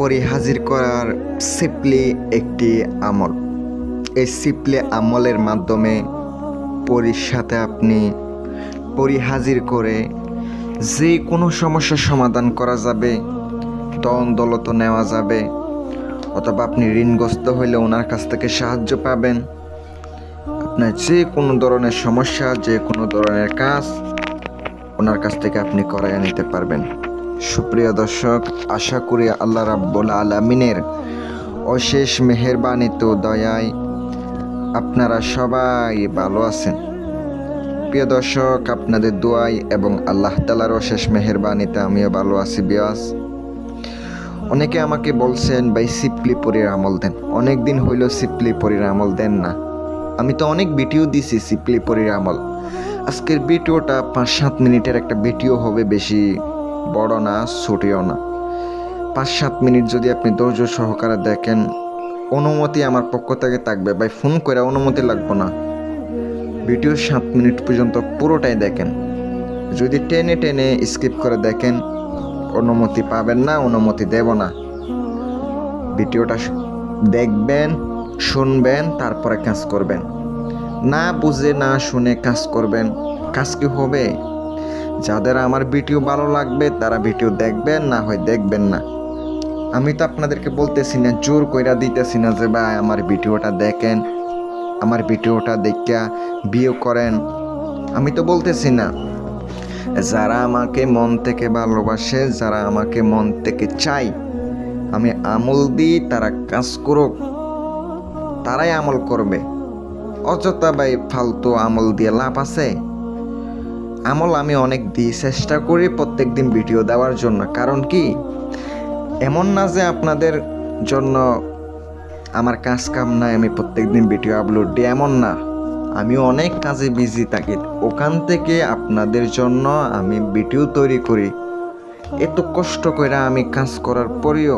পরিহাজির করার সিপলি একটি আমল। এই সিপলি আমলের মাধ্যমে পরির সাথে আপনি পরিহাজির করে যে কোনো সমস্যার সমাধান করা যাবে দন দলত নেওয়া যাবে, অথবা আপনি ঋণগ্রস্ত হইলে ওনার কাছ থেকে সাহায্য পাবেন। আপনার যে কোনো ধরনের সমস্যা, যে কোনো ধরনের কাজ ওনার কাছ থেকে আপনি করাইয়া নিতে পারবেন। সুপ্রিয় দর্শক, আশা করি আল্লাহ রাব্বুল আলমিনের অশেষ মেহেরবানি তো দয়ায় আপনারা সবাই ভালো আছেন। প্রিয় দর্শক, আপনাদের দোয়াই এবং আল্লাহ তালার অশেষ মেহেরবানিতে আমিও ভালো আছি বিয়াস। অনেকে আমাকে বলছেন, ভাই সিপলি পরির আমল দেন। অনেক দিন হইল সিপলি পরির আমল দেন না। আমি তো অনেক ভিডিও দিছি সিপলি পরির আমল। আজকের ভিডিওটা পাঁচ সাত মিনিটের একটা ভিডিও হবে বেশি। বড় না, ছোটিও না। পাঁচ সাত মিনিট যদি আপনি ধৈর্য সহকারে দেখেন, অনুমতি আমার পক্ষ থেকে থাকবে। ভাই, ফোন করে অনুমতি লাগবে না। ভিডিও সাত মিনিট পর্যন্ত পুরোটাই দেখেন। যদি টেনে টেনে স্কিপ করে দেখেন, অনুমতি পাবেন না, অনুমতি দেব না। ভিডিওটা দেখবেন, শুনবেন, তারপরে কাজ করবেন। না বুঝে, না শুনে কাজ করবেন। কাজ কি হবে? যাদের আমার ভিডিও ভালো লাগবে, তারা ভিডিও দেখবেন, না হয় দেখবেন না। আমি তো আপনাদেরকে বলতেছি না, জোর কইরা দিতেছি না যে, ভাই, আমার ভিডিওটা দেখেন, আমার ভিডিওটা দেখা বিয়ে করেন। আমি তো বলতেছি না। যারা আমাকে মন থেকে ভালোবাসে, যারা আমাকে মন থেকে চাই আমি আমল দিই, তারা কাজ করুক, তারাই আমল করবে। অযথা ভাই, ফালতু আমল দিয়ে লাভ আছে? আমল আমি অনেক দিই, চেষ্টা করি প্রত্যেক দিন ভিডিও দেওয়ার জন্য। কারণ কি? এমন না যে আপনাদের জন্য আমার কাজ কাম নাই, আমি প্রত্যেক দিন ভিডিও আপলোড দিই, এমন না। আমি অনেক কাজে বিজি থাকি, ওখান থেকে আপনাদের জন্য আমি ভিডিও তৈরি করি। এত কষ্ট করে আমি কাজ করার পরেও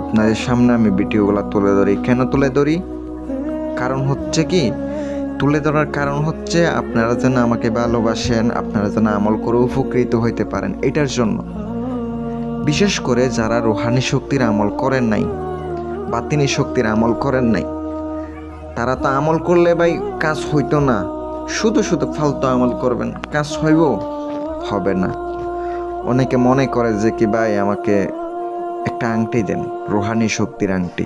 আপনাদের সামনে আমি ভিডিওগুলো তুলে ধরি। কেন তুলে ধরি? কারণ হচ্ছে কি? তুলে ধরার কারণ হচ্ছে আপনারা যেন আমাকে ভালোবাসেন, আপনারা যেন আমল করে উপকৃত হইতে পারেন, এটার জন্য। বিশেষ করে যারা রোহানি শক্তির আমল করেন নাই বাতিনি শক্তির আমল করেন নাই, তারা তো আমল করলে ভাই কাজ হইতো না। শুধু শুধু ফালতু আমল করবেন, কাজ হইব? হবে না। অনেকে মনে করে যে কি ভাই আমাকে একটা আংটি দেন, রোহানি শক্তির আংটি।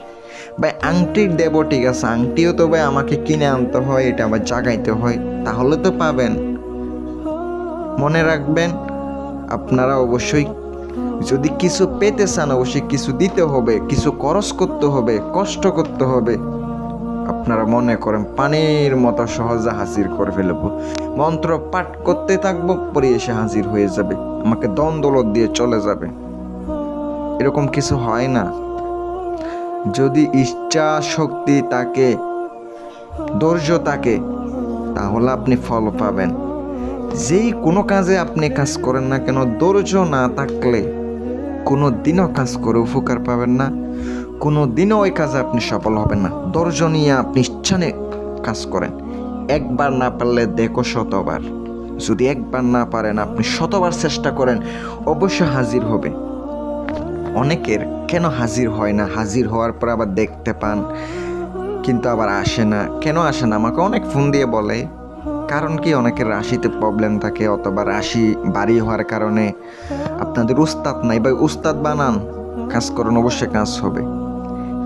ভাই, আংটির দেব, ঠিক আছে। আংটিও তো ভাই আমাকে কিনে আনতে হয়, এটা আবার জাগাইতে হয়। তাহলে তো পাবেন। মনে রাখবেন, আপনারা অবশ্যই যদি কিছু পেতে চান, অবশ্যই কিছু দিতে হবে, কিছু খরচ করতে হবে, কষ্ট করতে হবে। আপনারা মনে করেন, পানির মতো সহজে হাজির করে ফেলব। মন্ত্র পাঠ করতে থাকব, পরে এসে হাজির হয়ে যাবে। আমাকে দ্বন্দ্বলত দিয়ে চলে যাবে। এরকম কিছু হয় না। যদি ইচ্ছা শক্তি তাকে ধৈর্য থাকে, তাহলে আপনি ফল পাবেন। যেই কোনো কাজে আপনি কাজ করেন না কেন, ধৈর্য না থাকলে কোনো দিনও কাজ করে উপকার পাবেন না। কোনো দিনও ওই কাজে আপনি সফল হবেন না। ধৈর্য নিয়ে আপনি ইচ্ছানে কাজ করেন। একবার না পারলে দেখো শতবার। যদি একবার না পারেন, আপনি শতবার চেষ্টা করেন অবশ্য হাজির হবে অনেকের কেন হাজির হয় না? হাজির হওয়ার পর আবার দেখতে পান, কিন্তু আবার আসে না। কেন আসে না? আমাকে অনেক ফোন দিয়ে বলে। কারণ কি? অনেকের রাশিতে প্রবলেম থাকে অথবা রাশি বাড়ি হওয়ার কারণে আপনাদের উস্তাদ নাই। বা উস্তাদ বানান। কাজ করুন, অবশ্যই কাজ হবে।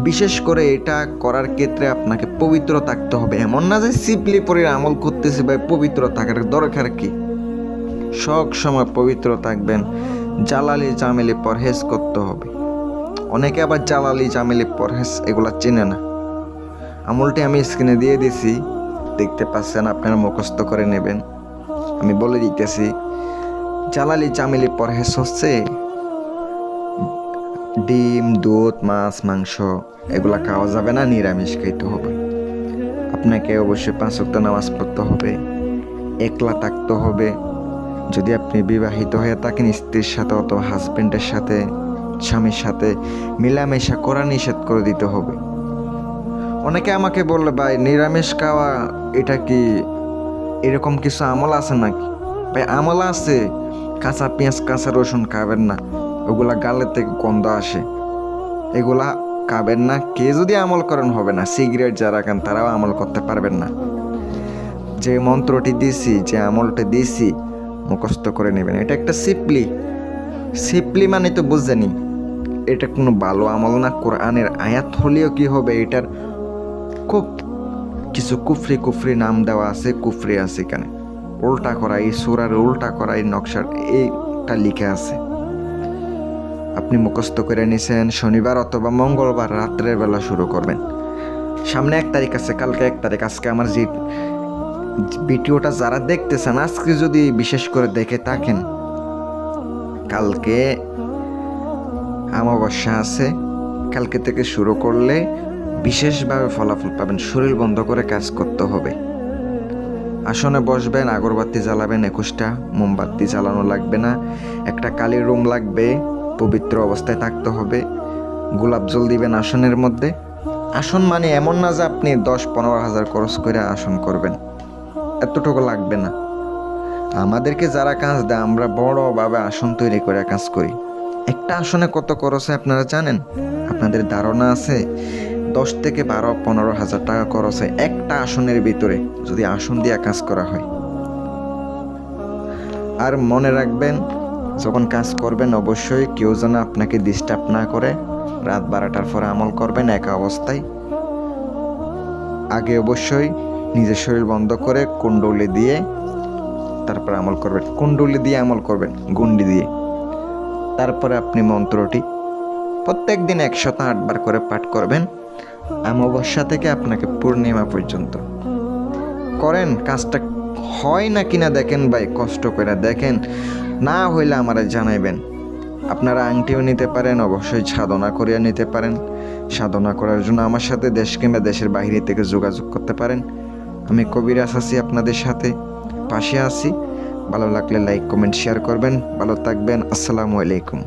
বিশেষ করে এটা করার ক্ষেত্রে আপনাকে পবিত্র থাকতে হবে। এমন না যে সিপলি পরে আমল করতেছে ভাই, পবিত্র থাকার দরকার কি? সব সময় পবিত্র থাকবেন। জালালি জামেলি পরহেজ করতে হবে। অনেকে আবার জালালি জামেলি পরহেজ এগুলা চেনে না। আমলটি আমি স্ক্রিনে দিয়ে দিছি, দেখতে পাচ্ছেন আপনারা মুখস্থ করে নেবেন। আমি বলে দিতেছি, জালালি জামেলি পরহেজ হচ্ছে ডিম, দুধ, মাছ, মাংস, এগুলা খাওয়া যাবে না, নিরামিষ খাইতে হবে। আপনাকে অবশ্যই পাঁচ নামাজ পড়তে হবে, একলা থাকতে হবে যদি আপনি বিবাহিত হয়ে থাকেন, স্ত্রীর সাথে অথবা হাজবেন্ডের সাথে, স্বামীর সাথে মিলামেশা করা নিষেধ করে দিতে হবে। অনেকে আমাকে বললে, ভাই, নিরামিষ খাওয়া, এটা কি এরকম কিছু আমল আছে নাকি? ভাই, আমল আছে, কাঁচা পেঁয়াজ, কাঁচা রসুন খাবেন না, ওগুলা গালে থেকে গন্ধ আসে। এগুলা খাবেন না, কে যদি আমল করেন হবে না, সিগারেট যারা খান তারাও আমল করতে পারবেন না। যে মন্ত্রটি দিছি, যে আমলটা দিছি মুখস্থ করে নেবেন। এটা একটা সিপলি সিপলি মানে তো বুঝেনি। এটা কোনো ভালো আমল না। কোরআনের আয়াত হলেও কি হবে? এটার খুব কিছু কুফরি কুফরি নাম দেওয়া আছে, কুফরি আছে এখানে। উল্টা করা, এই সুরার উল্টা করা, এই নকশার এইটা লিখে আছে। আপনি মুখস্থ করে নিছেন, শনিবার অথবা মঙ্গলবার রাত্রের বেলা শুরু করবেন। সামনে এক তারিখ আছে, কালকে এক তারিখ। আজকে আমার যে ভিডিওটা যারা দেখতেছেন, আজকে যদি বিশেষ করে দেখে থাকেন, কালকে অমাবস্যা আছে। কালকে থেকে শুরু করলে বিশেষভাবে ফলাফল পাবেন। শরীর বন্ধ করে কাজ করতে হবে। আসনে বসবেন, আগরবাতি জ্বালাবেন, একুশটা। মোমবাতি জ্বালানো লাগবে না। একটা কালি রুম লাগবে, পবিত্র অবস্থায় থাকতে হবে। গোলাপ জল দিবেন আসনের মধ্যে। আসন মানে এমন না যে আপনি দশ পনেরো হাজার খরচ করে আসন করবেন। এতটুকু লাগবে না। আমাদেরকে যারা কাজ দেয়, আমরা বড়ভাবে আসন তৈরি করে কাজ করি। একটা আসনে কত খরচ হয় আপনারা জানেন? আপনাদের ধারণা আছে, দশ থেকে বারো, পনেরো হাজার টাকা খরচ হয় একটা আসনের ভিতরে, যদি আসন দিয়ে কাজ করা হয়। আর মনে রাখবেন, যখন কাজ করবেন, অবশ্যই কেউ যেন আপনাকে ডিস্টার্ব না করে। রাত বারোটার পরে আমল করবেন একা অবস্থায়। আগে অবশ্যই নিজের শরীর বন্ধ করে কুণ্ডলি দিয়ে তারপর আমল করবেন। কুণ্ডলি দিয়ে আমল করবেন, গুন্ডি দিয়ে। তারপরে আপনি মন্ত্রটি প্রত্যেক দিন একশত আটবার করে পাঠ করবেন। অমাবস্যা থেকে আপনাকে পূর্ণিমা পর্যন্ত। করেন, কাজটা হয় না কিনা দেখেন ভাই, কষ্ট করে দেখেন। না হইলে আমারে জানাইবেন। আপনারা আংটিও নিতে পারেন, অবশ্যই সাধনা করিয়া নিতে পারেন। সাধনা করার জন্য আমার সাথে দেশ কিংবা দেশের বাইরে থেকে যোগাযোগ করতে পারেন। আমি কবিরাজ আছি আপনাদের সাথে। পাশে আছি। ভালো লাগলে লাইক কমেন্ট শেয়ার করবেন। ভালো থাকবেন। আসসালামু আলাইকুম।